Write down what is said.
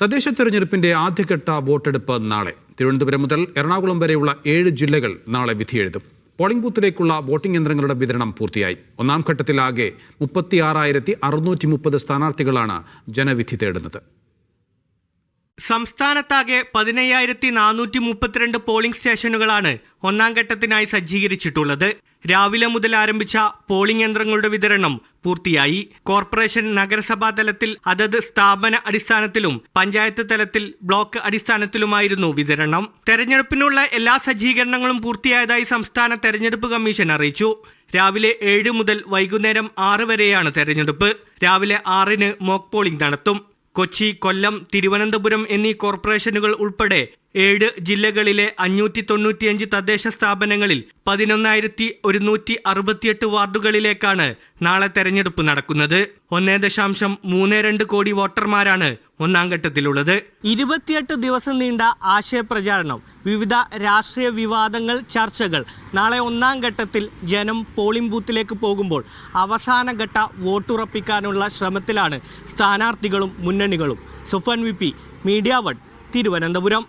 തദ്ദേശ തെരഞ്ഞെടുപ്പിന്റെ ആദ്യഘട്ട വോട്ടെടുപ്പ് നാളെ. തിരുവനന്തപുരം മുതൽ എറണാകുളം വരെയുള്ള ഏഴ് ജില്ലകൾ നാളെ വിധിയെഴുതും. പോളിംഗ് ബൂത്തിലേക്കുള്ള വോട്ടിംഗ് യന്ത്രങ്ങളുടെ വിതരണം പൂർത്തിയായി. ഒന്നാം ഘട്ടത്തിലാകെ മുപ്പത്തി ആറായിരത്തി അറുന്നൂറ്റി മുപ്പത് സ്ഥാനാർത്ഥികളാണ് ജനവിധി തേടുന്നത്. സംസ്ഥാനത്താകെ പതിനയ്യായിരത്തി നാനൂറ്റി മുപ്പത്തിരണ്ട് പോളിംഗ് സ്റ്റേഷനുകളാണ് ഒന്നാം ഘട്ടത്തിനായി സജ്ജീകരിച്ചിട്ടുള്ളത്. രാവിലെ മുതൽ ആരംഭിച്ച പോളിംഗ് യന്ത്രങ്ങളുടെ വിതരണം പൂർത്തിയായി. കോർപ്പറേഷൻ നഗരസഭാ തലത്തിൽ അതത് സ്ഥാപന അടിസ്ഥാനത്തിലും പഞ്ചായത്ത് തലത്തിൽ ബ്ലോക്ക് അടിസ്ഥാനത്തിലുമായിരുന്നു വിതരണം. തെരഞ്ഞെടുപ്പിനുള്ള എല്ലാ സജ്ജീകരണങ്ങളും പൂർത്തിയായതായി സംസ്ഥാന തെരഞ്ഞെടുപ്പ് കമ്മീഷൻ അറിയിച്ചു. രാവിലെ ഏഴ് മുതൽ വൈകുന്നേരം ആറ് വരെയാണ് തെരഞ്ഞെടുപ്പ്. രാവിലെ ആറിന് മോക്ക് പോളിംഗ് നടത്തും. കൊച്ചി കൊല്ലം തിരുവനന്തപുരം എന്നീ കോർപ്പറേഷനുകൾ ഉൾപ്പെടെ ഏഴ് ജില്ലകളിലെ അഞ്ഞൂറ്റി തൊണ്ണൂറ്റിയഞ്ച് തദ്ദേശ സ്ഥാപനങ്ങളിൽ പതിനൊന്നായിരത്തി ഒരുന്നൂറ്റി അറുപത്തിയെട്ട് വാർഡുകളിലേക്കാണ് നാളെ തെരഞ്ഞെടുപ്പ് നടക്കുന്നത്. ഒന്നേ ദശാംശം മൂന്ന് രണ്ട് കോടി വോട്ടർമാരാണ് ഒന്നാം ഘട്ടത്തിലുള്ളത് ഇരുപത്തിയെട്ട് ദിവസം നീണ്ട ആശയപ്രചാരണം വിവിധ രാഷ്ട്രീയ വിവാദങ്ങൾ ചർച്ചകൾ. നാളെ ഒന്നാം ഘട്ടത്തിൽ ജനം പോളിംഗ് ബൂത്തിലേക്ക് പോകുമ്പോൾ അവസാന ഘട്ട വോട്ടുറപ്പിക്കാനുള്ള ശ്രമത്തിലാണ് സ്ഥാനാർത്ഥികളും മുന്നണികളും. Sufan V media one Thiruvananthapuram.